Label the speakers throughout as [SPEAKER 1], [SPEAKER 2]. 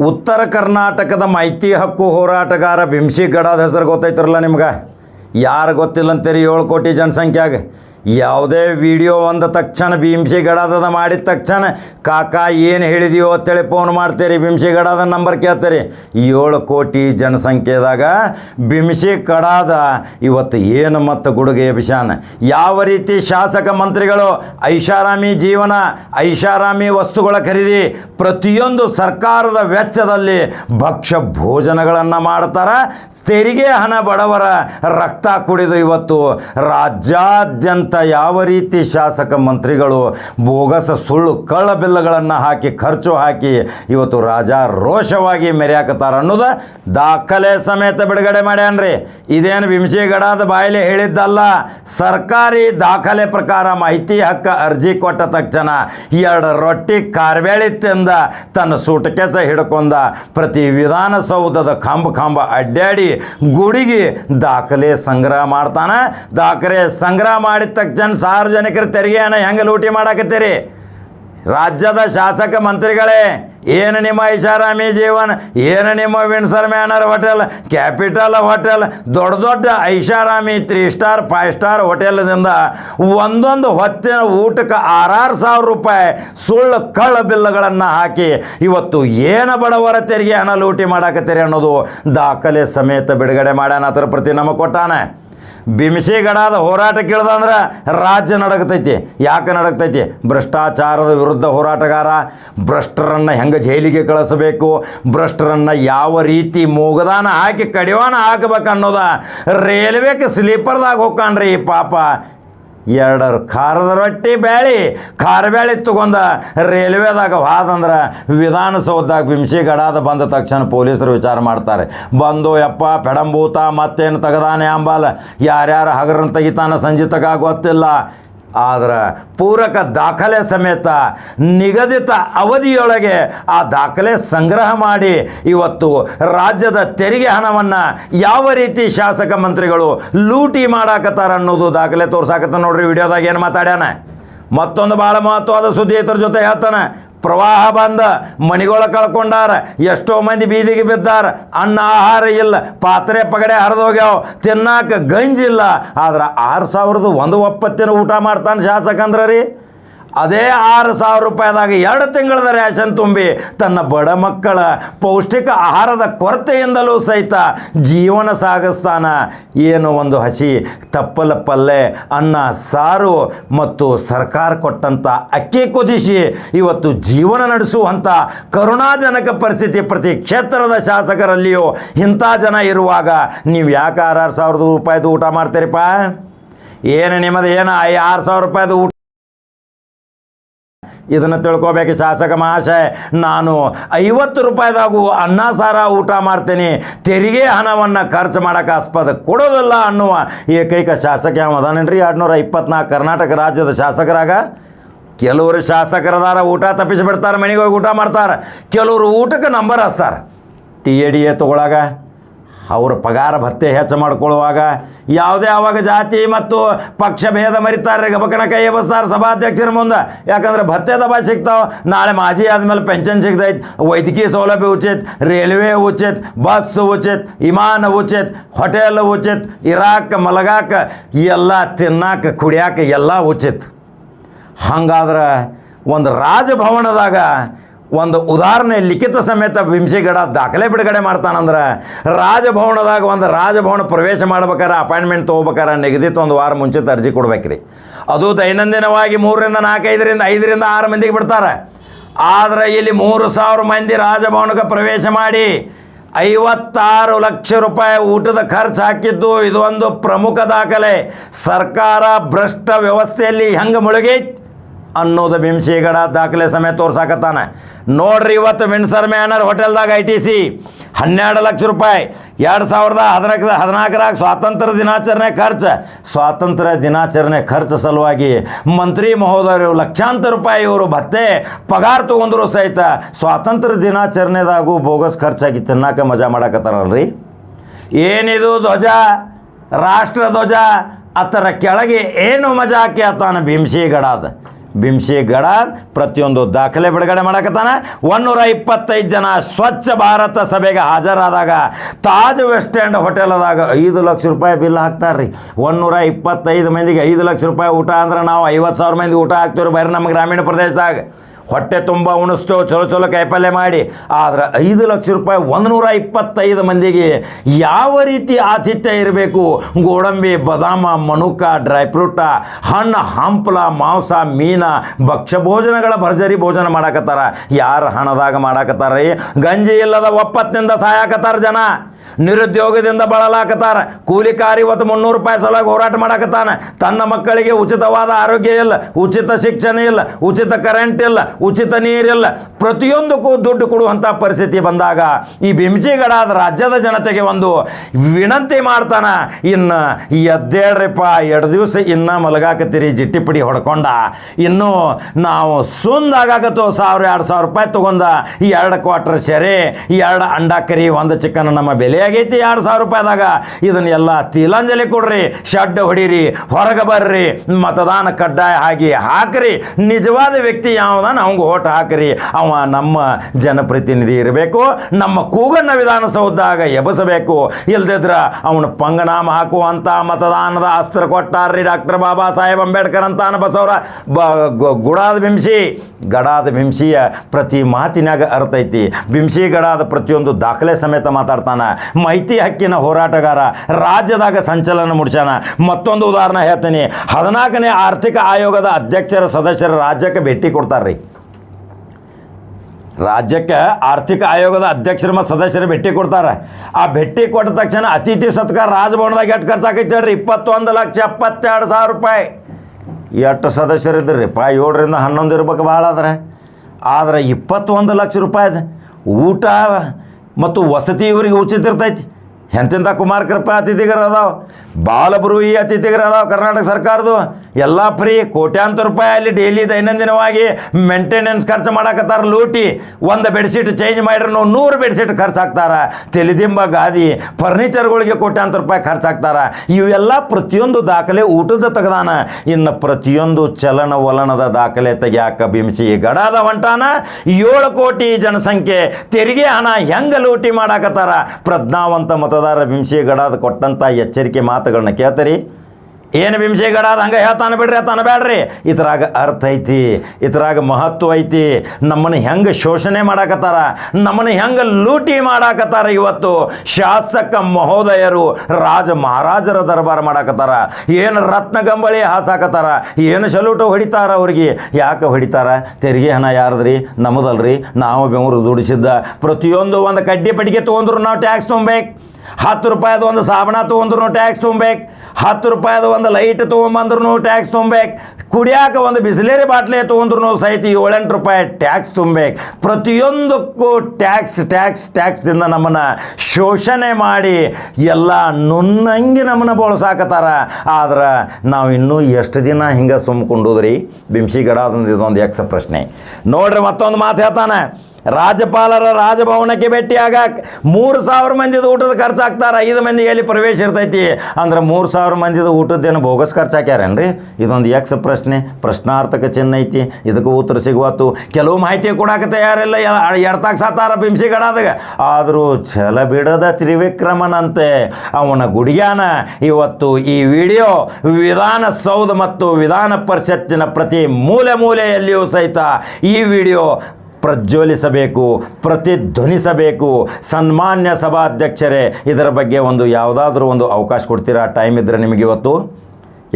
[SPEAKER 1] ಉತ್ತರ ಕರ್ನಾಟಕದ ಮಾಹಿತಿ ಹಕ್ಕು ಹೋರಾಟಗಾರ ಭೀಮ್ಸಿ ಗಡದ ಹೆಸರು ಗೊತ್ತೈತಿರಲ್ಲ ನಿಮ್ಗೆ? ಯಾರು ಗೊತ್ತಿಲ್ಲ ಅಂತೀರಿ ಏಳು ಕೋಟಿ ಜನಸಂಖ್ಯಾಗ ಯಾವುದೇ ವಿಡಿಯೋ ಒಂದು ತಕ್ಷಣ ಭೀಮ್ಸಿ ಗಡಾದದ ಮಾಡಿದ ತಕ್ಷಣ, ಕಾಕಾ, ಏನು ಹೇಳಿದೆಯೋ ಅಂತೇಳಿ ಫೋನ್ ಮಾಡ್ತೀರಿ ಭೀಮ್ಸಿ ಗಡಾದ ನಂಬರ್ ಕೇಳ್ತೀರಿ. ಏಳು ಕೋಟಿ ಜನಸಂಖ್ಯೆದಾಗ ಭೀಮ್ಸಿ ಕಡಾದ ಇವತ್ತು ಏನು ಮತ್ತು ಗುಡುಗೆ ಅಭಿಷಾನ ಯಾವ ರೀತಿ ಶಾಸಕ ಮಂತ್ರಿಗಳು ಐಷಾರಾಮಿ ಜೀವನ, ಐಷಾರಾಮಿ ವಸ್ತುಗಳ ಖರೀದಿ, ಪ್ರತಿಯೊಂದು ಸರ್ಕಾರದ ವೆಚ್ಚದಲ್ಲಿ ಭಕ್ಷ್ಯ ಭೋಜನಗಳನ್ನು ಮಾಡ್ತಾರೆ? ತೆರಿಗೆ ಹಣ ಬಡವರ ರಕ್ತ ಕುಡಿದು ಇವತ್ತು ರಾಜ್ಯಾದ್ಯಂತ ಯಾವ ರೀತಿ ಶಾಸಕ ಮಂತ್ರಿಗಳು ಬೋಗಸ ಸುಳ್ಳು ಕಳ್ಳ ಬಿಲ್ಲಗಳನ್ನು ಹಾಕಿ, ಖರ್ಚು ಹಾಕಿ ಇವತ್ತು ರಾಜಾರೋಷವಾಗಿ ಮೆರೆಯಾಕತ್ತಾರ ಅನ್ನೋದು ದಾಖಲೆ ಸಮೇತ ಬಿಡುಗಡೆ ಮಾಡ್ಯಾನ್ರಿ. ಇದೇನು ಬಿಂಸಿಗಡಾದ ಬಾಯಲ್ಲಿ ಹೇಳಿದ್ದಲ್ಲ, ಸರ್ಕಾರಿ ದಾಖಲೆ ಪ್ರಕಾರ ಮಾಹಿತಿ ಹಕ್ಕ ಅರ್ಜಿ ಕೊಟ್ಟ ತಕ್ಷಣ ಎರಡು ರೊಟ್ಟಿ ಕಾರ್ಬೇಳಿ ತಿಂದ, ತನ್ನ ಸೂಟಕೆಸ ಹಿಡ್ಕೊಂಡ ಪ್ರತಿ ವಿಧಾನಸೌಧದ ಕಂಬ ಕಂಬ ಅಡ್ಡಾಡಿ ಗುಡಿಗೆ ದಾಖಲೆ ಸಂಗ್ರಹ ಮಾಡ್ತಾನೆ. ದಾಖಲೆ ಸಂಗ್ರಹ ಮಾಡಿದ ತಕ್ಷಣ ಸಾರ್ವಜನಿಕರ ತೆರಿಗೆಯನ್ನು ಹೆಂಗೆ ಲೂಟಿ ಮಾಡಾಕತ್ತೀರಿ? ರಾಜ್ಯದ ಶಾಸಕ ಮಂತ್ರಿಗಳೇ, ಏನು ನಿಮ್ಮ ಐಷಾರಾಮಿ ಜೀವನ, ಏನು ನಿಮ್ಮ Windsor manor hotel, capital hotel, ದೊಡ್ಡ ದೊಡ್ಡ ಐಷಾರಾಮಿ ತ್ರೀ ಸ್ಟಾರ್, ಫೈವ್ ಸ್ಟಾರ್ ಹೋಟೆಲ್ದಿಂದ ಒಂದೊಂದು ಹೊತ್ತಿನ ಊಟಕ್ಕೆ ಆರಾರು ಸಾವಿರ ರೂಪಾಯಿ ಸುಳ್ಳು ಕಳ್ಳ ಬಿಲ್ಲುಗಳನ್ನು ಹಾಕಿ ಇವತ್ತು ಏನು ಬಡವರ ತೆರಿಗೆ ಹಣ ಲೂಟಿ ಮಾಡಾಕತ್ತೀರಿ ಅನ್ನೋದು ದಾಖಲೆ ಸಮೇತ ಬಿಡುಗಡೆ ಮಾಡ್ಯಾನ ಅದರ ಪ್ರತಿ ನಮಗೆ ಕೊಟ್ಟಾನೆ. ಬಿಮಿಸಿಗಡಾದ ಹೋರಾಟ ಕೇಳ್ದಂದ್ರೆ ರಾಜ್ಯ ನಡಗತೈತಿ. ಯಾಕೆ ನಡಗತೈತಿ? ಭ್ರಷ್ಟಾಚಾರದ ವಿರುದ್ಧ ಹೋರಾಟಗಾರ ಭ್ರಷ್ಟರನ್ನು ಹೆಂಗೆ ಜೈಲಿಗೆ ಕಳಿಸಬೇಕು? ಭ್ರಷ್ಟರನ್ನು ಯಾವ ರೀತಿ ಮೂಗದಾನ ಹಾಕಿ ಕಡಿವಾಣ ಹಾಕಬೇಕು ಅನ್ನೋದ ರೈಲ್ವೆಗೆ ಸ್ಲೀಪರ್ದಾಗ ಈ ಪಾಪ. ಎರಡು ಖಾರದ ರೊಟ್ಟಿ ಬ್ಯಾಳಿ, ಖಾರ ಬ್ಯಾಳಿ ತಗೊಂಡ ರೈಲ್ವೆದಾಗ ಹಾದಂದ್ರೆ ವಿಧಾನಸೌಧದಾಗ ಬಿಮ್ಸಿ ಗಡಾದ ಬಂದ ತಕ್ಷಣ ಪೊಲೀಸರು ವಿಚಾರ ಮಾಡ್ತಾರೆ. ಬಂದು, ಯಪ್ಪ, ಪೆಡಂಬೂತ ಮತ್ತೇನು ತೆಗದಾನೆ ಅಂಬಾಲ? ಯಾರ್ಯಾರು ಹಗರನ್ನು ತೆಗಿತಾನ ಸಂಜೆ ತಗ ಗೊತ್ತಿಲ್ಲ. ಆದ್ರೆ ಪೂರಕ ದಾಖಲೆ ಸಮೇತ ನಿಗದಿತ ಅವಧಿಯೊಳಗೆ ಆ ದಾಖಲೆ ಸಂಗ್ರಹ ಮಾಡಿ ಇವತ್ತು ರಾಜ್ಯದ ತೆರಿಗೆ ಹಣವನ್ನು ಯಾವ ರೀತಿ ಶಾಸಕ ಮಂತ್ರಿಗಳು ಲೂಟಿ ಮಾಡಾಕತ್ತಾರ ಅನ್ನೋದು ದಾಖಲೆ ತೋರ್ಸಾಕತ್ತ ನೋಡ್ರಿ ವಿಡಿಯೋದಾಗ ಏನು ಮಾತಾಡ್ಯಾನ? ಮತ್ತೊಂದು ಭಾಳ ಮಹತ್ವದ ಸುದ್ದಿ ಇದ್ರ ಜೊತೆ ಹೇಳ್ತಾನೆ. ಪ್ರವಾಹ ಬಂದ ಮನೆಗಳ ಕಳ್ಕೊಂಡಾರ, ಎಷ್ಟೋ ಮಂದಿ ಬೀದಿಗೆ ಬಿದ್ದಾರ, ಅನ್ನ ಆಹಾರ ಇಲ್ಲ, ಪಾತ್ರೆ ಪಗಡೆ ಹರಿದೋಗ್ಯಾವ, ತಿನ್ನಾಕ ಗಂಜಿಲ್ಲ ಆದ್ರೆ ಆರು ಸಾವಿರದ ಒಂದು ಒಪ್ಪತ್ತಿನ ಊಟ ಮಾಡ್ತಾನೆ ಶಾಸಕ ಅಂದ್ರ ರೀ. ಅದೇ ಆರು ಸಾವಿರ ರೂಪಾಯಿದಾಗ ಎರಡು ತಿಂಗಳದ ರ್ಯಾಷನ್ ತುಂಬಿ ತನ್ನ ಬಡ ಮಕ್ಕಳ ಪೌಷ್ಟಿಕ ಆಹಾರದ ಕೊರತೆಯಿಂದಲೂ ಸಹಿತ ಜೀವನ ಸಾಗಿಸ್ತಾನ. ಏನು ಒಂದು ಹಸಿ ತಪ್ಪಲ ಪಲ್ಲೆ, ಅನ್ನ, ಸಾರು ಮತ್ತು ಸರ್ಕಾರ ಕೊಟ್ಟಂಥ ಅಕ್ಕಿ ಕುದಿಸಿ ಇವತ್ತು ಜೀವನ ನಡೆಸುವಂಥ ಕರುಣಾಜನಕ ಪರಿಸ್ಥಿತಿ ಪ್ರತಿ ಕ್ಷೇತ್ರದ ಶಾಸಕರಲ್ಲಿಯೂ ಇಂಥ ಜನ ಇರುವಾಗ ನೀವು ಯಾಕೆ ಆರಾರು ಸಾವಿರದ ರೂಪಾಯಿದು ಊಟ ಮಾಡ್ತೀರಿಪ್ಪ? ಏನು ನಿಮ್ಮದು ಏನು ಆರು ಸಾವಿರ ರೂಪಾಯಿದು ಊಟ ಇದನ್ನು ತಿಳ್ಕೊಬೇಕು ಶಾಸಕ ಮಹಾಶಯ. ನಾನು ಐವತ್ತು ರೂಪಾಯಿದಾಗೂ ಅನ್ನ ಸಾರ ಊಟ ಮಾಡ್ತೀನಿ. ತೆರಿಗೆ ಹಣವನ್ನು ಖರ್ಚು ಮಾಡೋಕೆ ಆಸ್ಪದ ಕೊಡೋದಲ್ಲ ಅನ್ನುವ ಏಕೈಕ ಶಾಸಕ ಅದಾನೇನ್ರಿ? ಎರಡು ಇಪ್ಪತ್ನಾಲ್ಕು ಕರ್ನಾಟಕ ರಾಜ್ಯದ ಶಾಸಕರಾಗ. ಕೆಲವರು ಶಾಸಕರದಾರ ಊಟ ತಪ್ಪಿಸಿಬಿಡ್ತಾರೆ ಮನೆಗೆ ಹೋಗಿ ಊಟ ಮಾಡ್ತಾರೆ. ಕೆಲವರು ಊಟಕ್ಕೆ ನಂಬರ್ ಹಚ್ತಾರೆ ಟಿ ಎ ಡಿ ಎ ತೊಗೊಳಾಗ. ಅವ್ರ ಪಗಾರ ಭತ್ತೆ ಹೆಚ್ಚು ಮಾಡ್ಕೊಳ್ಳುವಾಗ ಯಾವುದೇ ಆವಾಗ ಜಾತಿ ಮತ್ತು ಪಕ್ಷ ಭೇದ ಮರಿತಾರೆ. ಗಬಕನ ಕೈ ಎಬ್ಬಿಸ್ತಾರೆ ಸಭಾಧ್ಯಕ್ಷರ ಮುಂದೆ. ಯಾಕಂದ್ರೆ ಭತ್ತೆ ದಬಾ ಸಿಗ್ತಾವೆ. ನಾಳೆ ಮಾಜಿ ಆದಮೇಲೆ ಪೆನ್ಷನ್ ಸಿಗ್ತೈತೆ. ವೈದ್ಯಕೀಯ ಸೌಲಭ್ಯ ಉಚಿತ, ರೈಲ್ವೆ ಉಚಿತ, ಬಸ್ ಉಚಿತ, ವಿಮಾನ ಉಚಿತ, ಹೋಟೆಲ್ ಉಚಿತ, ಇರಾಕ, ಮಲಗಾಕ, ಎಲ್ಲ ತಿನ್ನಾಕ, ಕುಡಿಯಾಕ ಎಲ್ಲ ಉಚಿತ. ಹಂಗಾದ್ರೆ ಒಂದು ರಾಜಭವನದಾಗ ಒಂದು ಉದಾಹರಣೆ ಲಿಖಿತ ಸಮೇತ ಬಿಂಸಿಗಡ ದಾಖಲೆ ಬಿಡುಗಡೆ ಮಾಡ್ತಾನಂದ್ರೆ ರಾಜಭವನದಾಗ ಒಂದು ರಾಜಭವನ ಪ್ರವೇಶ ಮಾಡ್ಬೇಕಾರೆ ಅಪಾಯಿಂಟ್ಮೆಂಟ್ ತೊಗೋಬೇಕಾರೆ ನಿಗದಿತ ಒಂದು ವಾರ ಮುಂಚಿತ ಅರ್ಜಿ ಕೊಡ್ಬೇಕ್ರಿ. ಅದು ದೈನಂದಿನವಾಗಿ ಮೂರರಿಂದ ನಾಲ್ಕೈದರಿಂದ ಐದರಿಂದ ಆರು ಮಂದಿಗೆ ಬಿಡ್ತಾರೆ. ಆದರೆ ಇಲ್ಲಿ ಮೂರು ಸಾವಿರ ಮಂದಿ ರಾಜಭವನಕ್ಕೆ ಪ್ರವೇಶ ಮಾಡಿ ಐವತ್ತಾರು ಲಕ್ಷ ರೂಪಾಯಿ ಊಟದ ಖರ್ಚು ಹಾಕಿದ್ದು, ಇದೊಂದು ಪ್ರಮುಖ ದಾಖಲೆ. ಸರ್ಕಾರ ಭ್ರಷ್ಟ ವ್ಯವಸ್ಥೆಯಲ್ಲಿ ಹೆಂಗೆ ಮುಳುಗೈತಿ? ಅನ್ನೋದು ಬಿಂಸಿಗಡ ದಾಖಲೆ ಸಮೇತ ತೋರ್ಸಾಕತ್ತಾನೆ. ನೋಡ್ರಿ ಇವತ್ತು ವಿನ್ಸರ್ ಮ್ಯಾನರ್ ಹೋಟೆಲ್ದಾಗ ಐ ಟಿ ಸಿ ಹನ್ನೆರಡು ಲಕ್ಷ ರೂಪಾಯಿ, ಎರಡು ಸಾವಿರದ ಹದಿನಾಲ್ಕು, ಹದಿನಾಲ್ಕರಾಗ ಸ್ವಾತಂತ್ರ್ಯ ದಿನಾಚರಣೆ ಖರ್ಚು. ಸ್ವಾತಂತ್ರ್ಯ ದಿನಾಚರಣೆ ಖರ್ಚು ಸಲುವಾಗಿ ಮಂತ್ರಿ ಮಹೋದಯರು ಲಕ್ಷಾಂತರ ರೂಪಾಯಿ ಇವರು ಭತ್ತೆ, ಪಗಾರ ತೊಗೊಂಡ್ರು ಸಹಿತ ಸ್ವಾತಂತ್ರ್ಯ ದಿನಾಚರಣೆದಾಗೂ ಬೋಗಸ್ ಖರ್ಚಾಗಿ ತಿನ್ನಾಕ ಮಜಾ ಮಾಡಾಕತ್ತಾರಲ್ರಿ? ಏನಿದು ಧ್ವಜ? ರಾಷ್ಟ್ರ ಧ್ವಜ? ಅದರ ಕೆಳಗೆ ಏನು ಮಜಾ ಹಾಕಿ ಆತಾನ ಭೀಮ್ಸಿಗಡಾದ ಬಿಮ್ಸಿ ಗಡಾರ್ ಪ್ರತಿಯೊಂದು ದಾಖಲೆ ಬಿಡುಗಡೆ ಮಾಡಕತ್ತಾನ. ಒನ್ನೂರ ಇಪ್ಪತ್ತೈದು ಜನ ಸ್ವಚ್ಛ ಭಾರತ ಸಭೆಗೆ ಹಾಜರಾದಾಗ, ತಾಜ್ ವೆಸ್ಟ್ ಎಂಡ್ ಹೋಟೆಲ್ದಾಗ ಐದು ಲಕ್ಷ ರೂಪಾಯಿ ಬಿಲ್ ಹಾಕ್ತಾರೆ ರೀ ಒನ್ನೂರ ಇಪ್ಪತ್ತೈದು ಮಂದಿಗೆ ಐದು ಲಕ್ಷ ರೂಪಾಯಿ ಊಟ ಅಂದ್ರೆ ನಾವು ಐವತ್ತು ಸಾವಿರ ಮಂದಿ ಊಟ ಹಾಕ್ತೀವಿ ಬರೀ ನಮ್ಮ ಗ್ರಾಮೀಣ ಪ್ರದೇಶದಾಗ. ಹೊಟ್ಟೆ ತುಂಬ ಉಣಿಸ್ತೇವೆ ಚಲೋ ಚಲೋ ಕಾಯಿಪಲ್ಯ ಮಾಡಿ. ಆದ್ರೆ ಐದು ಲಕ್ಷ ರೂಪಾಯಿ ಒಂದು ನೂರ ಇಪ್ಪತ್ತೈದು ಮಂದಿಗೆ ಯಾವ ರೀತಿ ಆತಿಥ್ಯ ಇರಬೇಕು? ಗೋಡಂಬಿ, ಬದಾಮ ಮನುಕ ಡ್ರೈ ಫ್ರೂಟ, ಹಣ್ಣು, ಹಂಪಲ, ಮಾಂಸ, ಮೀನ, ಭಕ್ಷ್ಯ ಭೋಜನಗಳ ಭರ್ಜರಿ ಭೋಜನ ಮಾಡಾಕತ್ತಾರ. ಯಾರು ಹಣದಾಗ ಮಾಡಾಕತ್ತಾರ ಗಂಜಿ ಇಲ್ಲದ ಒಪ್ಪತ್ತಿನಿಂದ ಸಾಯಾಕತ್ತಾರ ಜನ. ನಿರುದ್ಯೋಗದಿಂದ ಬಳಲಾಕತ್ತಾರ. ಕೂಲಿಕಾರಿ ಇವತ್ತು ಮುನ್ನೂರು ರೂಪಾಯಿ ಸಲುವಾಗಿ ಹೋರಾಟ ಮಾಡಾಕತ್ತಾನ. ತನ್ನ ಮಕ್ಕಳಿಗೆ ಉಚಿತವಾದ ಆರೋಗ್ಯ ಇಲ್ಲ, ಉಚಿತ ಶಿಕ್ಷಣ ಇಲ್ಲ, ಉಚಿತ ಕರೆಂಟ್ ಇಲ್ಲ, ಉಚಿತ ನೀರಿಲ್ಲ ಪ್ರತಿಯೊಂದಕ್ಕೂ ದುಡ್ಡು ಕೊಡುವಂಥ ಪರಿಸ್ಥಿತಿ ಬಂದಾಗ ಈ ಬಿಂಸಿಗಡಾದ ರಾಜ್ಯದ ಜನತೆಗೆ ಒಂದು ವಿನಂತಿ ಮಾಡ್ತಾನ. ಇನ್ನು ಎದ್ದೇಳ್ರಿಪ್ಪ ಎರಡು ದಿವಸ ಇನ್ನೂ ಮಲಗಾಕತ್ತೀರಿ, ಜಿಟ್ಟಿ ಪುಡಿ ಹೊಡ್ಕೊಂಡ. ಇನ್ನು ನಾವು ಸುಂದಾಗತ್ತೋ ಸಾವಿರ, ಎರಡು ಸಾವಿರ ರೂಪಾಯಿ ತೊಗೊಂಡ ಈ ಎರಡು ಕ್ವಾರ್ಟರ್ ಸೆರೆ ಎರಡು ಅಂಡಾಕರಿ ಒಂದು ಚಿಕನ್ ನಮ್ಮ ಬೆಲೆ ಆಗೈತಿ ಎರಡು ಸಾವಿರ ರೂಪಾಯಿದಾಗ. ಇದನ್ನೆಲ್ಲ ತಿಲಾಂಜಲಿ ಕೊಡ್ರಿ ಶಡ್ಡ ಹೊಡೀರಿ, ಹೊರಗೆ ಬರ್ರಿ, ಮತದಾನ ಕಡ್ಡಾಯ ಆಗಿ ಹಾಕ್ರಿ. ನಿಜವಾದ ವ್ಯಕ್ತಿ ಯಾವ್ದಾನ ಅವಂಗೆ ಓಟ್ ಹಾಕ್ರಿ. ಅವ ನಮ್ಮ ಜನಪ್ರತಿನಿಧಿ ಇರಬೇಕು, ನಮ್ಮ ಕೂಗಣ್ಣ ವಿಧಾನಸೌಧದಾಗ ಎಬಸಬೇಕು. ಇಲ್ದಿದ್ರ ಅವನು ಪಂಗನಾಮ ಹಾಕುವಂಥ ಮತದಾನದ ಅಸ್ತ್ರ ಕೊಟ್ಟಾರ್ರಿ ಡಾಕ್ಟರ್ ಬಾಬಾ ಸಾಹೇಬ್ ಅಂಬೇಡ್ಕರ್ ಅಂತ ಬಸವರ ಬ ಗುಡಾದ ಬಿಂಸಿ ಗಡಾದ ಬಿಂಸಿಯ ಪ್ರತಿ ಮಾತಿನಾಗ ಅರ್ಥೈತಿ ಬಿಂಸಿ ಗಡಾದ ಪ್ರತಿಯೊಂದು ದಾಖಲೆ ಸಮೇತ ಮಾತಾಡ್ತಾನ. ಮಾಹಿತಿ ಹಕ್ಕಿನ ಹೋರಾಟಗಾರ ರಾಜ್ಯದಾಗ ಸಂಚಲನ ಮುಡ್ಸ್ಯಾನ. ಮತ್ತೊಂದು ಉದಾಹರಣೆ ಹೇಳ್ತೀನಿ. ಹದಿನಾಲ್ಕನೇ ಆರ್ಥಿಕ ಆಯೋಗದ ಅಧ್ಯಕ್ಷರ ಸದಸ್ಯರ ರಾಜ್ಯಕ್ಕೆ ಭೇಟಿ ಕೊಡ್ತಾರ್ರಿ. ರಾಜ್ಯಕ್ಕೆ ಆರ್ಥಿಕ ಆಯೋಗದ ಅಧ್ಯಕ್ಷರ ಮತ್ತು ಸದಸ್ಯರು ಭೇಟಿ ಕೊಡ್ತಾರೆ. ಆ ಭೇಟಿ ಕೊಟ್ಟ ತಕ್ಷಣ ಅತಿಥಿ ಸತ್ಕಾರ ರಾಜಭವನದಾಗ ಎಷ್ಟು ಖರ್ಚಾಕೈತೆ ಹೇಳ್ರಿ? ಇಪ್ಪತ್ತೊಂದು ಲಕ್ಷ ಎಪ್ಪತ್ತೆರಡು ಸಾವಿರ ರೂಪಾಯಿ. ಎಷ್ಟು ಸದಸ್ಯರು ಇದ್ರಿ ಪಾ, ಏಳರಿಂದ ಹನ್ನೊಂದು ಇರ್ಬೇಕು ಭಾಳ ಆದ್ರೆ. ಆದ್ರೆ ಇಪ್ಪತ್ತೊಂದು ಲಕ್ಷ ರೂಪಾಯಿ ಊಟ ಮತ್ತು ವಸತಿ ಇವರಿಗೆ ಉಚಿತ ಇರ್ತೈತಿ. ಎಂತೆಂಥ ಕುಮಾರ್ ಕೃಪಾ ಅತಿಥಿಗರು ಅದಾವ? ಬಾಲಬ್ರೂಹಿ ಅತಿಥಿಗರು ಅದಾವ ಕರ್ನಾಟಕ ಸರ್ಕಾರದ್ದು. ಎಲ್ಲ ಫ್ರೀ ಕೋಟ್ಯಾಂತರ ರೂಪಾಯಿ ಅಲ್ಲಿ ಡೈಲಿ ದೈನಂದಿನವಾಗಿ ಮೇಂಟೆನೆನ್ಸ್ ಖರ್ಚು ಮಾಡಾಕತ್ತಾರ ಲೂಟಿ. ಒಂದು ಬೆಡ್ಶೀಟ್ ಚೇಂಜ್ ಮಾಡಿರ ನಾವು ನೂರು ಬೆಡ್ಶೀಟ್ ಖರ್ಚು ಹಾಕ್ತಾರೆ. ತೆಲಿದಿಂಬ ಗಾದಿ ಫರ್ನಿಚರ್ಗಳಿಗೆ ಕೋಟ್ಯಾಂತರ ರೂಪಾಯಿ ಖರ್ಚು ಹಾಕ್ತಾರೆ. ಇವೆಲ್ಲ ಪ್ರತಿಯೊಂದು ದಾಖಲೆ ಊಟದ ತೆಗೆದಾನ. ಇನ್ನು ಪ್ರತಿಯೊಂದು ಚಲನವಲನದ ದಾಖಲೆ ತೆಗಿಯಾಕ ಬಿಂಸಿ ಗಡಾದ ಹೊಂಟಾನ. ಏಳು ಕೋಟಿ ಜನಸಂಖ್ಯೆ. ತೆರಿಗೆ ಹಣ ಹೆಂಗೆ ಲೂಟಿ ಮಾಡಾಕತ್ತಾರ? ಪ್ರಜ್ಞಾವಂತ ಮತದಾರ ಬಿಂಸಿ ಗಡಾದ ಕೊಟ್ಟಂಥ ಎಚ್ಚರಿಕೆ ಮಾತುಗಳನ್ನ ಕೇಳ್ತರಿ? ಏನು ಬಿಂಸಿ ಗಡಾದ ಹಂಗೆ ಹೇಳ್ತಾನೆ ಬಿಡ್ರಿ, ಹೇಳ್ತಾನೆ ಬೇಡ್ರಿ ಇದ್ರಾಗ ಅರ್ಥ ಐತಿ, ಇದ್ರಾಗ ಮಹತ್ವ ಐತಿ. ನಮ್ಮನ್ನು ಹೆಂಗೆ ಶೋಷಣೆ ಮಾಡಾಕತ್ತಾರ, ನಮ್ಮನ್ನು ಹೆಂಗೆ ಲೂಟಿ ಮಾಡಾಕತ್ತಾರ ಇವತ್ತು? ಶಾಸಕ ಮಹೋದಯರು ರಾಜ ಮಹಾರಾಜರ ದರ್ಬಾರ್ ಮಾಡಾಕತ್ತಾರ. ಏನು ರತ್ನಗಂಬಳಿ ಹಾಸಾಕತ್ತಾರ, ಏನು ಸಲೂಟು ಹೊಡಿತಾರ ಅವ್ರಿಗೆ? ಯಾಕೆ ಹೊಡಿತಾರ? ತೆರಿಗೆ ಹಣ ಯಾರದ್ರಿ? ನಮ್ಮದಲ್ರಿ ನಾವು ಬೆವರು ದುಡಿಸಿದ್ದ ಪ್ರತಿಯೊಂದು ಒಂದು ಕಡ್ಡಿ ಪಡಿಗೆ ತೊಗೊಂಡ್ರು ನಾವು ಟ್ಯಾಕ್ಸ್ ತೊಗೊಬೇಕು ಹತ್ತು ರೂಪಾಯಿದು ಒಂದು ಸಾಬಣ ತೊಗೊಂಡ್ರು ಟ್ಯಾಕ್ಸ್ ತುಂಬಬೇಕು. ಹತ್ತು ರೂಪಾಯಿದು ಒಂದು ಲೈಟ್ ತೊಗೊಂಬಂದ್ರೂ ಟ್ಯಾಕ್ಸ್ ತುಂಬಬೇಕು. ಕುಡಿಯಾಕ ಒಂದು ಬಿಸಿಲೇರಿ ಬಾಟ್ಲೆ ತೊಗೊಂಡ್ರು ಸಹಿತ ಏಳೆಂಟು ರೂಪಾಯಿ ಟ್ಯಾಕ್ಸ್ ತುಂಬಬೇಕು. ಪ್ರತಿಯೊಂದಕ್ಕೂ ಟ್ಯಾಕ್ಸ್ ಟ್ಯಾಕ್ಸ್ ಟ್ಯಾಕ್ಸ್ದಿಂದ ನಮ್ಮನ್ನು ಶೋಷಣೆ ಮಾಡಿ ಎಲ್ಲ ನುಣ್ಣಂಗೆ ನಮ್ಮನ್ನು ಬಳಸಾಕತ್ತಾರ. ಆದ್ರೆ ನಾವು ಇನ್ನೂ ಎಷ್ಟು ದಿನ ಹಿಂಗೆ ಸುಮ್ಕೊಂಡುದ್ರಿ ಬಿಂಸಿಗಡ ಅದೊಂದು ಇದೊಂದು ಯಕ್ಷ ಪ್ರಶ್ನೆ. ನೋಡ್ರಿ ಮತ್ತೊಂದು ಮಾತು ಹೇಳ್ತಾನೆ. ರಾಜ್ಯಪಾಲರ ರಾಜಭವನಕ್ಕೆ ಭೇಟಿ ಆಗಾಕ ಮೂರು ಸಾವಿರ ಮಂದಿದ ಊಟದ ಖರ್ಚು ಹಾಕ್ತಾರೆ ಐದು ಮಂದಿಗೆ ಎಲ್ಲಿ ಪ್ರವೇಶ ಇರ್ತೈತಿ? ಅಂದ್ರೆ ಮೂರು ಸಾವಿರ ಮಂದಿದ ಊಟದ್ದೇನು ಬೋಗಸ್ ಖರ್ಚು ಹಾಕ್ಯಾರೇನ್ರಿ ಇದೊಂದು ಎಕ್ಸ್ ಪ್ರಶ್ನೆ, ಪ್ರಶ್ನಾರ್ಥಕ ಚಿಹ್ನೆ ಐತಿ. ಇದಕ್ಕೆ ಉತ್ತರ ಸಿಗುವತ್ತು. ಕೆಲವು ಮಾಹಿತಿ ಕೊಡಕ್ಕೆ ತಯಾರಿಲ್ಲ. ಎಡ್ತಾಗ ಸಾತಾರ ಬಿಂಸಿಗಡಾದಾಗ ಆದರೂ ಛಲ ಬಿಡದ ತ್ರಿವಿಕ್ರಮನಂತೆ ಅವನ ಗುಡಿಯಾನ ಇವತ್ತು ಈ ವಿಡಿಯೋ ವಿಧಾನಸೌಧ ಮತ್ತು ವಿಧಾನ ಪರಿಷತ್ತಿನ ಪ್ರತಿ ಮೂಲೆ ಮೂಲೆಯಲ್ಲಿಯೂ ಸಹಿತ ಈ ವಿಡಿಯೋ ಪ್ರಜ್ವಲಿಸಬೇಕು, ಪ್ರತಿಧ್ವನಿಸಬೇಕು. ಸನ್ಮಾನ್ಯ ಸಭಾಧ್ಯಕ್ಷರೇ, ಇದರ ಬಗ್ಗೆ ಒಂದು ಯಾವುದಾದ್ರೂ ಒಂದು ಅವಕಾಶ ಕೊಡ್ತೀರಾ? ಟೈಮ್ ಇದ್ದರೆ ನಿಮಗೆ ಇವತ್ತು.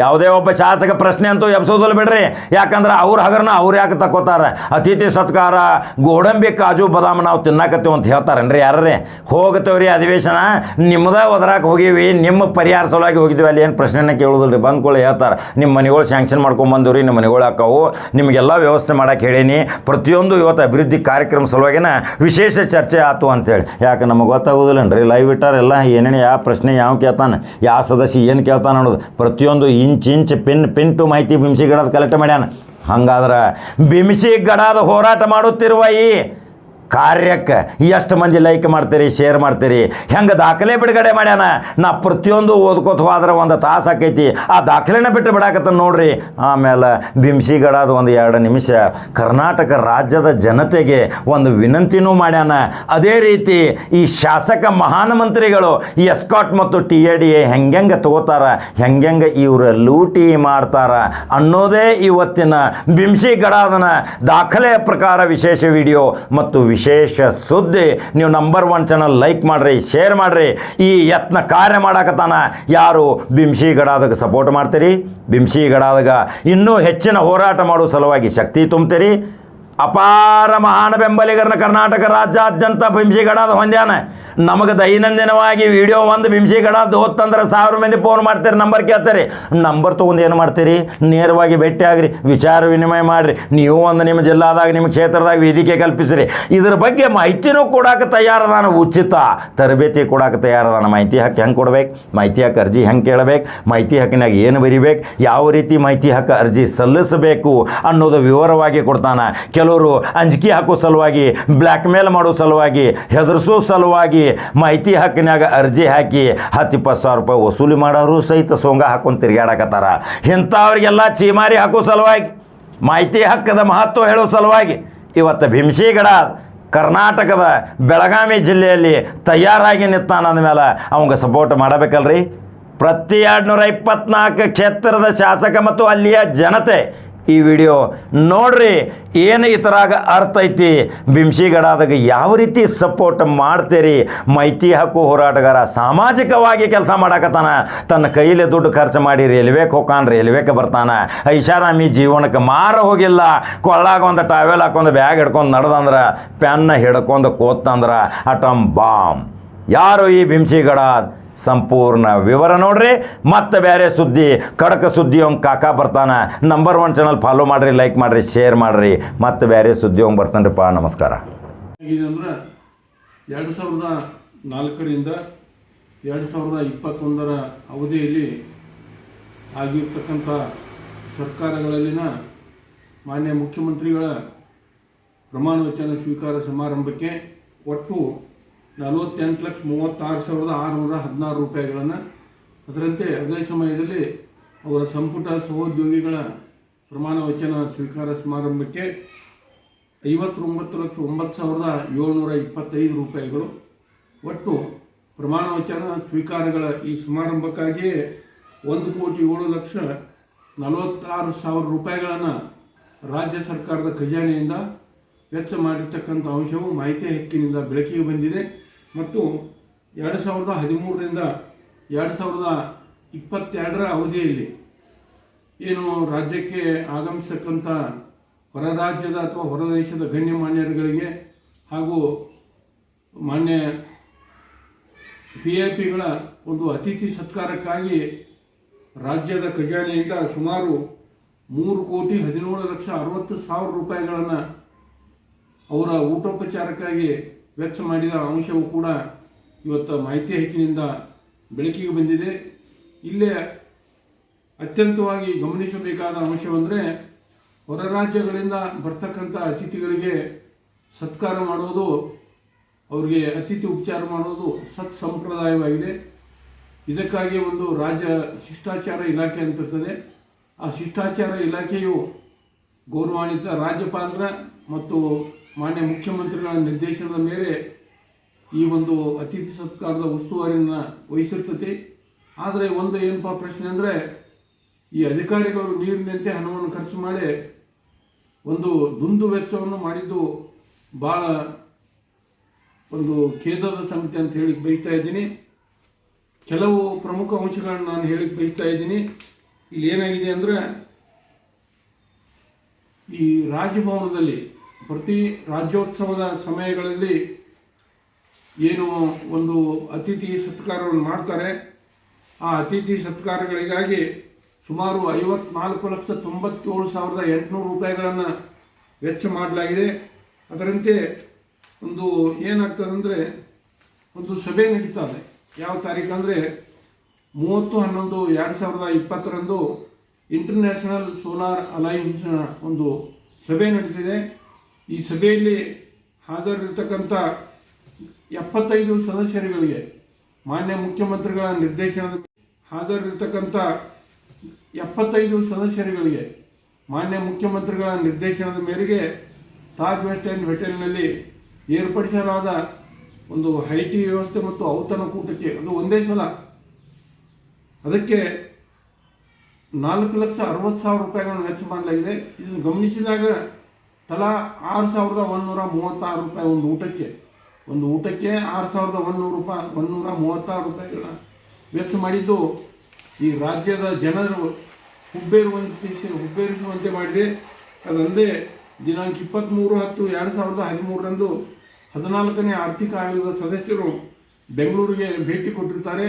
[SPEAKER 1] ಯಾವುದೇ ಒಬ್ಬ ಶಾಸಕ ಪ್ರಶ್ನೆ ಅಂತೂ ಎಬ್ಸೋದಿಲ್ಲ ಬಿಡ್ರಿ. ಯಾಕಂದ್ರೆ ಅವ್ರ ಹಗರನ ಅವ್ರು ಯಾಕೆ ತಕ್ಕೋತಾರೆ? ಅತಿಥಿ ಸತ್ಕಾರ, ಗೋಡಂಬಿ ಕಾಜು ಬದಾಮ ನಾವು ತಿನ್ನಾಕತ್ತೀವಿ ಅಂತ ಹೇಳ್ತಾರೇನ್ರಿ ಯಾರೇ ಹೋಗ್ತೇವ್ರಿ ಅಧಿವೇಶನ ನಿಮ್ಮದ ಒದರಾಕ ಹೋಗಿವಿ, ನಿಮ್ಮ ಪರಿಹಾರ ಸಲುವಾಗಿ ಹೋಗಿದ್ವಿ, ಅಲ್ಲಿ ಏನು ಪ್ರಶ್ನೆನ ಕೇಳೋದಿಲ್ಲ ರೀ ಬಂದ್ಕೊಳ್ಳಿ ಹೇಳ್ತಾರೆ ನಿಮ್ಮ ಮನೆಗಳು ಸ್ಯಾಂಕ್ಷನ್ ಮಾಡ್ಕೊಂಡು ಬಂದವ್ರಿ ನಿಮ್ಮ ಮನೆಗಳು ಹಾಕವು, ನಿಮಗೆಲ್ಲ ವ್ಯವಸ್ಥೆ ಮಾಡೋಕೆ ಹೇಳೀನಿ, ಪ್ರತಿಯೊಂದು ಇವತ್ತು ಅಭಿವೃದ್ಧಿ ಕಾರ್ಯಕ್ರಮ ಸಲುವಾಗಿನ ವಿಶೇಷ ಚರ್ಚೆ ಆಯ್ತು ಅಂತೇಳಿ. ಯಾಕೆ ನಮಗೆ ಗೊತ್ತಾಗೋದಿಲ್ಲನ್ರಿ? ಲೈವ್ ಇಟ್ಟಾರೆಲ್ಲ ಏನೇನು ಯಾವ ಪ್ರಶ್ನೆ ಯಾವ ಕೇಳ್ತಾನೆ, ಯಾವ ಸದಸ್ಯ ಏನು ಕೇಳ್ತಾನೆ ಅನ್ನೋದು ಪ್ರತಿಯೊಂದು inch inch pin pin to ಮಾಹಿತಿ ಬಿಂಬಿಸಿ ಗಡದ ಕಲೆಕ್ಟ್ ಮಾಡ್ಯಾನ. ಹಂಗಾದ್ರೆ ಬಿಂಸಿ ಗಡದ ಹೋರಾಟ ಮಾಡುತ್ತಿರುವ ಈ ಕಾರ್ಯಕ್ಕೆ ಎಷ್ಟು ಮಂದಿ ಲೈಕ್ ಮಾಡ್ತೀರಿ ಶೇರ್ ಮಾಡ್ತೀರಿ? ಹೆಂಗೆ ದಾಖಲೆ ಬಿಡುಗಡೆ ಮಾಡ್ಯಾನ? ನಾ ಪ್ರತಿಯೊಂದು ಓದ್ಕೋತ ಹೋದ್ರೆ ಒಂದು ತಾಸು ಆಕೈತಿ. ಆ ದಾಖಲೆನ ಬಿಟ್ಟು ಬಿಡಾಕತ್ತ ನೋಡ್ರಿ. ಆಮೇಲೆ ಬಿಂಸಿಗಡಾದ ಒಂದು ಎರಡು ನಿಮಿಷ ಕರ್ನಾಟಕ ರಾಜ್ಯದ ಜನತೆಗೆ ಒಂದು ವಿನಂತಿನೂ ಮಾಡ್ಯಾನ. ಅದೇ ರೀತಿ ಈ ಶಾಸಕ ಮಹಾನ್ ಮಂತ್ರಿಗಳು ಈ ಎಸ್ಕಾಟ್ ಮತ್ತು ಟಿ ಎ ಡಿ ಎ ಹೆಂಗೆಂಗೆ ತಗೋತಾರ, ಹೆಂಗೆಂಗೆ ಇವರು ಲೂಟಿ ಮಾಡ್ತಾರ ಅನ್ನೋದೇ ಇವತ್ತಿನ ಬಿಂಸಿ ಗಡಾದನ ದಾಖಲೆಯ ಪ್ರಕಾರ ವಿಶೇಷ ವಿಡಿಯೋ ಮತ್ತು ವಿಶೇಷ ಸುದ್ದಿ. ನೀವು ನಂಬರ್ ಒನ್ ಚಾನಲ್ ಲೈಕ್ ಮಾಡ್ರಿ ಶೇರ್ ಮಾಡ್ರಿ. ಈ ಯತ್ನ ಕಾರ್ಯ ಮಾಡಾಕತ್ತಾನ. ಯಾರು? ಬಿಂಶಿ ಗಡಾದಾಗ ಸಪೋರ್ಟ್ ಮಾಡ್ತೀರಿ. ಬಿಂಶಿ ಗಡಾದಾಗ ಇನ್ನೂ ಹೆಚ್ಚಿನ ಹೋರಾಟ ಮಾಡೋ ಸಲುವಾಗಿ ಶಕ್ತಿ ತುಂಬ್ತೀರಿ. ಅಪಾರ ಮಹಾನ್ ಬೆಂಬಲಿಗರನ್ನ ಕರ್ನಾಟಕ ರಾಜ್ಯಾದ್ಯಂತ ಬಿಂಸಿಗಡಾದ ಹೊಂದ್ಯಾನ. ನಮಗೆ ದೈನಂದಿನವಾಗಿ ವಿಡಿಯೋ ಒಂದು ಬಿಂಸಿಗಡಾದ ಓದ್ತಂದ್ರೆ ಸಾವಿರ ಮಂದಿ ಫೋನ್ ಮಾಡ್ತೀರಿ ನಂಬರ್ ಕೇಳ್ತಾರೆ. ನಂಬರ್ ತೊಗೊಂಡು ಏನು ಮಾಡ್ತೀರಿ? ನೇರವಾಗಿ ಭೇಟಿ ಆಗ್ರಿ, ವಿಚಾರ ವಿನಿಮಯ ಮಾಡಿರಿ. ನೀವು ಒಂದು ನಿಮ್ಮ ಜಿಲ್ಲಾದಾಗ, ನಿಮ್ಮ ಕ್ಷೇತ್ರದಾಗ ವೇದಿಕೆ ಕಲ್ಪಿಸಿರಿ. ಇದ್ರ ಬಗ್ಗೆ ಮಾಹಿತಿನೂ ಕೊಡಕ್ಕೆ ತಯಾರದಾನ ಉಚಿತ. ತರಬೇತಿ ಕೊಡಾಕ ತಯಾರದಾನ. ಮಾಹಿತಿ ಹಕ್ಕು ಹೆಂಗೆ ಕೊಡ್ಬೇಕು? ಮಾಹಿತಿ ಹಕ್ಕು ಅರ್ಜಿ ಹೆಂಗೆ ಕೇಳಬೇಕು? ಮಾಹಿತಿ ಹಕ್ಕಿನಾಗ ಏನು ಬರಿಬೇಕು? ಯಾವ ರೀತಿ ಮಾಹಿತಿ ಹಕ್ಕು ಅರ್ಜಿ ಸಲ್ಲಿಸಬೇಕು ಅನ್ನೋದು ವಿವರವಾಗಿ ಕೊಡ್ತಾನೆ. ಕೆಲವರು ಅಂಜಿಕೆ ಹಾಕೋ ಸಲುವಾಗಿ ಬ್ಲ್ಯಾಕ್ ಮೇಲ್ ಮಾಡೋ ಸಲುವಾಗಿ, ಹೆದರ್ಸೋ ಸಲುವಾಗಿ ಮಾಹಿತಿ ಹಕ್ಕಿನಾಗ ಅರ್ಜಿ ಹಾಕಿ ಹತ್ತು ಇಪ್ಪತ್ತು ಸಾವಿರ ರೂಪಾಯಿ ವಸೂಲಿ ಮಾಡೋರು ಸಹಿತ ಸೋಂಗ ಹಾಕೊಂಡು ತಿರುಗಾಡಕತ್ತಾರ ಇಂಥವ್ರಿಗೆಲ್ಲ ಚೀಮಾರಿ ಹಾಕೋ ಸಲುವಾಗಿ, ಮಾಹಿತಿ ಹಕ್ಕದ ಮಹತ್ವ ಹೇಳೋ ಸಲುವಾಗಿ ಇವತ್ತು ಭೀಮಶಿಗಡ ಕರ್ನಾಟಕದ ಬೆಳಗಾವಿ ಜಿಲ್ಲೆಯಲ್ಲಿ ತಯಾರಾಗಿ ನಿಂತಾನ ಅಂದಮೇಲೆ ಅವಂಗೆ ಸಪೋರ್ಟ್ ಮಾಡಬೇಕಲ್ರಿ? ಪ್ರತಿ ಎರಡುನೂರ ಇಪ್ಪತ್ನಾಲ್ಕು ಕ್ಷೇತ್ರದ ಶಾಸಕ ಮತ್ತು ಅಲ್ಲಿಯ ಜನತೆ ಈ ವಿಡಿಯೋ ನೋಡ್ರಿ, ಏನು ಇತರಾಗ ಅರ್ಥ ಐತಿ? ಬಿಂಸಿಗಡಾದಾಗ ಯಾವ ರೀತಿ ಸಪೋರ್ಟ್ ಮಾಡ್ತೀರಿ? ಮೈತಿ ಹಕ್ಕು ಹೋರಾಟಗಾರ ಸಾಮಾಜಿಕವಾಗಿ ಕೆಲಸ ಮಾಡಾಕತ್ತಾನ. ತನ್ನ ಕೈಲಿ ದುಡ್ಡು ಖರ್ಚು ಮಾಡಿ ರೈಲ್ವೆಗೆ ಹೋಗಾನ ರೈಲ್ವೆಗೆ ಬರ್ತಾನ. ಐಷಾರಾಮಿ ಜೀವನಕ್ಕೆ ಮಾರ ಹೋಗಿಲ್ಲ. ಕೊಳ್ಳಾಗ ಒಂದು ಟಾವೆಲ್ ಹಾಕೊಂಡು ಬ್ಯಾಗ್ ಹಿಡ್ಕೊಂಡು ನಡೆದಂದ್ರೆ, ಪೆನ್ನ ಹಿಡ್ಕೊಂಡು ಕೂತಂದ್ರೆ ಅಟಮ್ ಬಾಂಬ್ ಯಾರು ಈ ಬಿಂಸಿಗಡ ಸಂಪೂರ್ಣ ವಿವರ ನೋಡ್ರಿ. ಮತ್ತೆ ಬೇರೆ ಸುದ್ದಿ, ಕಡಕ ಸುದ್ದಿ ಅವ್ನ ಕಾಕ ಬರ್ತಾನ. ನಂಬರ್ ಒನ್ ಚಾನಲ್ ಫಾಲೋ ಮಾಡಿರಿ ಲೈಕ್ ಮಾಡಿರಿ ಶೇರ್ ಮಾಡಿರಿ. ಮತ್ತೆ ಬೇರೆ ಸುದ್ದಿ ಅವ್ನು ಬರ್ತಾನ್ರಿಪ್ಪ, ನಮಸ್ಕಾರ.
[SPEAKER 2] ಏನಂದ್ರೆ ಎರಡು ಸಾವಿರದ ನಾಲ್ಕರಿಂದ ಎರಡು ಸಾವಿರದ ಇಪ್ಪತ್ತೊಂದರ ಅವಧಿಯಲ್ಲಿ ಆಗಿರ್ತಕ್ಕಂಥ ಸರ್ಕಾರಗಳಲ್ಲಿನ ಮಾನ್ಯ ಮುಖ್ಯಮಂತ್ರಿಗಳ ಪ್ರಮಾಣ ವಚನ ಸ್ವೀಕಾರ ಸಮಾರಂಭಕ್ಕೆ ಒಟ್ಟು ನಲವತ್ತೆಂಟು ಲಕ್ಷ ಮೂವತ್ತಾರು ಸಾವಿರದ ಆರುನೂರ ಹದಿನಾರು ರೂಪಾಯಿಗಳನ್ನು ಅದರಂತೆ ಅದೇ ಸಮಯದಲ್ಲಿ ಅವರ ಸಂಪುಟ ಸಹೋದ್ಯೋಗಿಗಳ ಪ್ರಮಾಣ ವಚನ ಸ್ವೀಕಾರ ಸಮಾರಂಭಕ್ಕೆ ಐವತ್ತೊಂಬತ್ತು ಲಕ್ಷ ಒಂಬತ್ತು ಸಾವಿರದ ಏಳ್ನೂರ ಇಪ್ಪತ್ತೈದು ರೂಪಾಯಿಗಳು. ಒಟ್ಟು ಪ್ರಮಾಣ ವಚನ ಸ್ವೀಕಾರಗಳ ಈ ಸಮಾರಂಭಕ್ಕಾಗಿಯೇ ಒಂದು ಕೋಟಿ ಏಳು ಲಕ್ಷ ನಲವತ್ತಾರು ಸಾವಿರ ರೂಪಾಯಿಗಳನ್ನು ರಾಜ್ಯ ಸರ್ಕಾರದ ಖಜಾನೆಯಿಂದ ವೆಚ್ಚ ಮಾಡಿರ್ತಕ್ಕಂಥ ಅಂಶವು ಮಾಹಿತಿ ಹಕ್ಕಿನಿಂದ ಬೆಳಕಿಗೆ ಬಂದಿದೆ. ಮತ್ತು ಎರಡು ಸಾವಿರದ ಹದಿಮೂರರಿಂದ ಎರಡು ಸಾವಿರದ ಇಪ್ಪತ್ತೆರಡರ ಅವಧಿಯಲ್ಲಿ ಏನು ರಾಜ್ಯಕ್ಕೆ ಆಗಮಿಸತಕ್ಕಂಥ ಹೊರ ರಾಜ್ಯದ ಅಥವಾ ಹೊರ ದೇಶದ ಗಣ್ಯಮಾನ್ಯರುಗಳಿಗೆ ಹಾಗೂ ಮಾನ್ಯ ವಿ ಐ ಪಿಗಳ ಒಂದು ಅತಿಥಿ ಸತ್ಕಾರಕ್ಕಾಗಿ ರಾಜ್ಯದ ಖಜಾನೆಯಿಂದ ಸುಮಾರು ಮೂರು ಕೋಟಿ ಹದಿನೇಳು ಲಕ್ಷ ಅರವತ್ತು ಸಾವಿರ ರೂಪಾಯಿಗಳನ್ನು ಅವರ ಊಟೋಪಚಾರಕ್ಕಾಗಿ ವೆಚ್ಚ ಮಾಡಿದ ಅಂಶವು ಕೂಡ ಇವತ್ತು ಮಾಹಿತಿ ಹಕ್ಕಿನಿಂದ ಬೆಳಕಿಗೆ ಬಂದಿದೆ. ಇಲ್ಲೇ ಅತ್ಯಂತವಾಗಿ ಗಮನಿಸಬೇಕಾದ ಅಂಶವೆಂದರೆ ಹೊರ ರಾಜ್ಯಗಳಿಂದ ಬರ್ತಕ್ಕಂಥ ಅತಿಥಿಗಳಿಗೆ ಸತ್ಕಾರ ಮಾಡೋದು, ಅವರಿಗೆ ಅತಿಥಿ ಉಪಚಾರ ಮಾಡೋದು ಸತ್ ಸಂಪ್ರದಾಯವಾಗಿದೆ. ಇದಕ್ಕಾಗಿ ಒಂದು ರಾಜ್ಯ ಶಿಷ್ಟಾಚಾರ ಇಲಾಖೆ ಅಂತಿರ್ತದೆ ಆ ಶಿಷ್ಟಾಚಾರ ಇಲಾಖೆಯು ಗೌರವಾನ್ವಿತ ರಾಜ್ಯಪಾಲರ ಮತ್ತು ಮಾನ್ಯ ಮುಖ್ಯಮಂತ್ರಿಗಳ ನಿರ್ದೇಶನದ ಮೇಲೆ ಈ ಒಂದು ಅತಿಥಿ ಸತ್ಕಾರದ ಉಸ್ತುವಾರಿಯನ್ನು ವಹಿಸಿರ್ತತಿ. ಆದರೆ ಒಂದು ಏನಪ್ಪ ಪ್ರಶ್ನೆ ಅಂದರೆ, ಈ ಅಧಿಕಾರಿಗಳು ನೀರಿನಂತೆ ಹಣವನ್ನು ಖರ್ಚು ಮಾಡಿ ಒಂದು ದುಂದು ವೆಚ್ಚವನ್ನು ಮಾಡಿದ್ದು ಭಾಳ ಒಂದು ಖೇದದ ಸಮಿತಿ ಅಂತ ಹೇಳಿ ಬಯಸ್ತಾ ಇದ್ದೀನಿ. ಕೆಲವು ಪ್ರಮುಖ ಅಂಶಗಳನ್ನು ನಾನು ಹೇಳಿಕ್ಕೆ ಬಯಸ್ತಾ ಇದ್ದೀನಿ. ಇಲ್ಲಿ ಏನಾಗಿದೆ ಅಂದರೆ, ಈ ರಾಜಭವನದಲ್ಲಿ ಪ್ರತಿ ರಾಜ್ಯೋತ್ಸವದ ಸಮಯಗಳಲ್ಲಿ ಏನು ಒಂದು ಅತಿಥಿ ಸತ್ಕಾರವನ್ನು ಮಾಡ್ತಾರೆ. ಆ ಅತಿಥಿ ಸತ್ಕಾರಗಳಿಗಾಗಿ ಸುಮಾರು ಐವತ್ನಾಲ್ಕು ಲಕ್ಷ ತೊಂಬತ್ತೇಳು ಸಾವಿರದ ಎಂಟುನೂರು ರೂಪಾಯಿಗಳನ್ನು ವೆಚ್ಚ ಮಾಡಲಾಗಿದೆ. ಅದರಂತೆ ಒಂದು ಏನಾಗ್ತದಂದರೆ ಒಂದು ಸಭೆ ನಡೀತಾ ಇದೆ. ಯಾವ ತಾರೀಕು ಅಂದರೆ ಮೂವತ್ತು, ಹನ್ನೊಂದು, ಎರಡು ಸಾವಿರದ ಇಪ್ಪತ್ತರಂದು ಇಂಟರ್ನ್ಯಾಷನಲ್ ಸೋಲಾರ್ ಅಲೈನ್ಸ್ನ ಒಂದು ಸಭೆ ನಡೀತಿದೆ. ಈ ಸಭೆಯಲ್ಲಿ ಹಾಜರಿರ್ತಕ್ಕಂಥ ಎಪ್ಪತ್ತೈದು ಸದಸ್ಯರುಗಳಿಗೆ ಮಾನ್ಯ ಮುಖ್ಯಮಂತ್ರಿಗಳ ನಿರ್ದೇಶನದ ಹಾಜರಿರ್ತಕ್ಕಂಥ ಎಪ್ಪತ್ತೈದು ಸದಸ್ಯರುಗಳಿಗೆ ಮಾನ್ಯ ಮುಖ್ಯಮಂತ್ರಿಗಳ ನಿರ್ದೇಶನದ ಮೇರೆಗೆ ತಾಜ್ ವೆಸ್ಟ್ ಎಂಡ್ ಹೋಟೆಲ್ನಲ್ಲಿ ಏರ್ಪಡಿಸಲಾದ ಒಂದು ಹೈಟಿ ವ್ಯವಸ್ಥೆ ಮತ್ತು ಔತಣಕೂಟಕ್ಕೆ ಅದು ಒಂದೇ ಸಲ ಅದಕ್ಕೆ ನಾಲ್ಕು ಲಕ್ಷ ಅರವತ್ತು ಸಾವಿರ ರೂಪಾಯಿಗಳನ್ನು ವೆಚ್ಚ ಮಾಡಲಾಗಿದೆ. ಇದನ್ನು ಗಮನಿಸಿದಾಗ ತಲಾ ಆರು ಸಾವಿರದ ಒಂದೂರ ಮೂವತ್ತಾರು ರೂಪಾಯಿ ಒಂದು ಊಟಕ್ಕೆ. ಒಂದು ಊಟಕ್ಕೆ ಆರು ಸಾವಿರದ ಒಂದೂರು ರೂಪಾಯಿ ಒಂದೂರ ಮೂವತ್ತಾರು ರೂಪಾಯಿಗಳ ವೆಚ್ಚ ಮಾಡಿದ್ದು ಈ ರಾಜ್ಯದ ಜನರು. ಹುಬ್ಬೇರುವಂತೆ ಹುಬ್ಬೇರಿಸುವಂತೆ ಮಾಡಿದೆ. ಅದಲ್ಲದೆ ದಿನಾಂಕ ಇಪ್ಪತ್ತ್ಮೂರು ಹತ್ತು ಎರಡು ಸಾವಿರದ ಹದಿಮೂರರಂದು ಹದಿನಾಲ್ಕನೇ ಆರ್ಥಿಕ ಆಯೋಗದ ಸದಸ್ಯರು ಬೆಂಗಳೂರಿಗೆ ಭೇಟಿ ಕೊಟ್ಟಿರ್ತಾರೆ.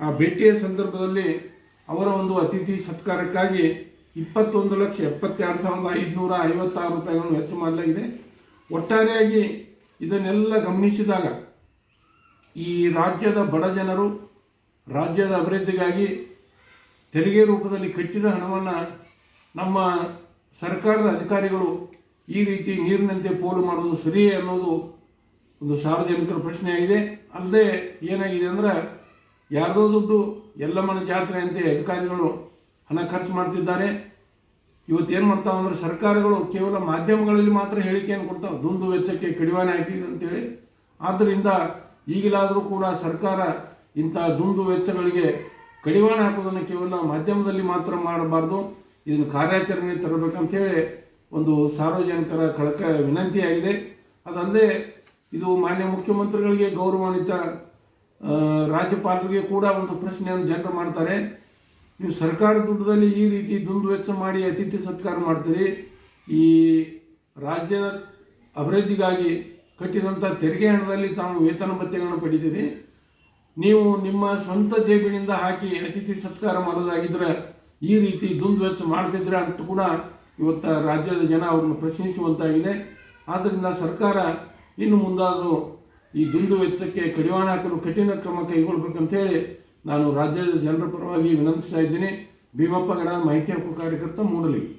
[SPEAKER 2] ಆ ಭೇಟಿಯ ಸಂದರ್ಭದಲ್ಲಿ ಅವರ ಒಂದು ಅತಿಥಿ ಸತ್ಕಾರಕ್ಕಾಗಿ ಇಪ್ಪತ್ತೊಂದು ಲಕ್ಷ ಎಪ್ಪತ್ತೆರಡು ಸಾವಿರದ ಐದುನೂರ ಐವತ್ತಾರು ರೂಪಾಯಿಗಳನ್ನು ವೆಚ್ಚ ಮಾಡಲಾಗಿದೆ. ಒಟ್ಟಾರೆಯಾಗಿ ಇದನ್ನೆಲ್ಲ ಗಮನಿಸಿದಾಗ ಈ ರಾಜ್ಯದ ಬಡ ಜನರು, ರಾಜ್ಯದ ಅಭಿವೃದ್ಧಿಗಾಗಿ ತೆರಿಗೆ ರೂಪದಲ್ಲಿ ಕಟ್ಟಿದ ಹಣವನ್ನು ನಮ್ಮ ಸರ್ಕಾರದ ಅಧಿಕಾರಿಗಳು ಈ ರೀತಿ ನೀರಿನಂತೆ ಪೋಲು ಮಾಡೋದು ಸರಿಯೇ ಅನ್ನೋದು ಒಂದು ಸಾರ್ವಜನಿಕರ ಪ್ರಶ್ನೆಯಾಗಿದೆ. ಅಲ್ಲದೆ ಏನಾಗಿದೆ ಅಂದ್ರೆ ಯಾರದೋ ದುಡ್ಡು ಎಲ್ಲಮ್ಮನ ಜಾತ್ರೆ ಅಂತೆ ಅಧಿಕಾರಿಗಳು ಹಣ ಖರ್ಚು ಮಾಡ್ತಿದ್ದಾರೆ. ಇವತ್ತು ಏನು ಮಾಡ್ತಾವೆ ಅಂದರೆ ಸರ್ಕಾರಗಳು ಕೇವಲ ಮಾಧ್ಯಮಗಳಲ್ಲಿ ಮಾತ್ರ ಹೇಳಿಕೆಯನ್ನು ಕೊಡ್ತಾವೆ. ದುಂದು ವೆಚ್ಚಕ್ಕೆ ಕಡಿವಾಣ ಹಾಕಿದೆ ಅಂತೇಳಿ. ಆದ್ದರಿಂದ ಈಗಲಾದರೂ ಕೂಡ ಸರ್ಕಾರ ಇಂಥ ದುಂದು ವೆಚ್ಚಗಳಿಗೆ ಕಡಿವಾಣ ಹಾಕೋದನ್ನು ಕೇವಲ ಮಾಧ್ಯಮದಲ್ಲಿ ಮಾತ್ರ ಮಾಡಬಾರ್ದು. ಇದನ್ನು ಕಾರ್ಯಾಚರಣೆ ತರಬೇಕಂತೇಳಿ ಒಂದು ಸಾರ್ವಜನಿಕರ ಕಳಕ ವಿನಂತಿಯಾಗಿದೆ. ಅದಲ್ಲದೆ ಇದು ಮಾನ್ಯ ಮುಖ್ಯಮಂತ್ರಿಗಳಿಗೆ ಗೌರವಾನ್ವಿತ ರಾಜ್ಯಪಾಲರಿಗೆ ಕೂಡ ಒಂದು ಪ್ರಶ್ನೆಯನ್ನು ಜನರು ಮಾಡ್ತಾರೆ. ನೀವು ಸರ್ಕಾರ ದುಡ್ಡದಲ್ಲಿ ಈ ರೀತಿ ದುಂದು ವೆಚ್ಚ ಮಾಡಿ ಅತಿಥಿ ಸತ್ಕಾರ ಮಾಡ್ತೀರಿ, ಈ ರಾಜ್ಯ ಅಭಿವೃದ್ಧಿಗಾಗಿ ಕಟ್ಟಿದಂಥ ತೆರಿಗೆ ಹಣದಲ್ಲಿ ತಾವು ವೇತನ ಭತ್ಯೆಗಳನ್ನು ಪಡಿತೀರಿ. ನೀವು ನಿಮ್ಮ ಸ್ವಂತ ಜೇಬಿನಿಂದ ಹಾಕಿ ಅತಿಥಿ ಸತ್ಕಾರ ಮಾಡೋದಾಗಿದ್ರೆ ಈ ರೀತಿ ದುಂದು ವೆಚ್ಚ ಮಾಡ್ತಿದ್ರೆ ಅಂತ ಕೂಡ ಇವತ್ತು ರಾಜ್ಯದ ಜನ ಅವ್ರನ್ನ ಪ್ರಶ್ನಿಸುವಂತಾಗಿದೆ. ಆದ್ದರಿಂದ ಸರ್ಕಾರ ಇನ್ನು ಮುಂದಾದರೂ ಈ ದುಂದು ವೆಚ್ಚಕ್ಕೆ ಕಡಿವಾಣ ಹಾಕಲು ಕಠಿಣ ಕ್ರಮ ಕೈಗೊಳ್ಬೇಕಂತೇಳಿ ನಾನು ರಾಜ್ಯದ ಜನರ ಪರವಾಗಿ ವಿನಂತಿಸ್ತಾ ಇದ್ದೀನಿ. ಭೀಮಪ್ಪ ಗಡ ಮಾಹಿತಿ ಹಕ್ಕು ಕಾರ್ಯಕರ್ತ ಮೂಡಲಿಗೆ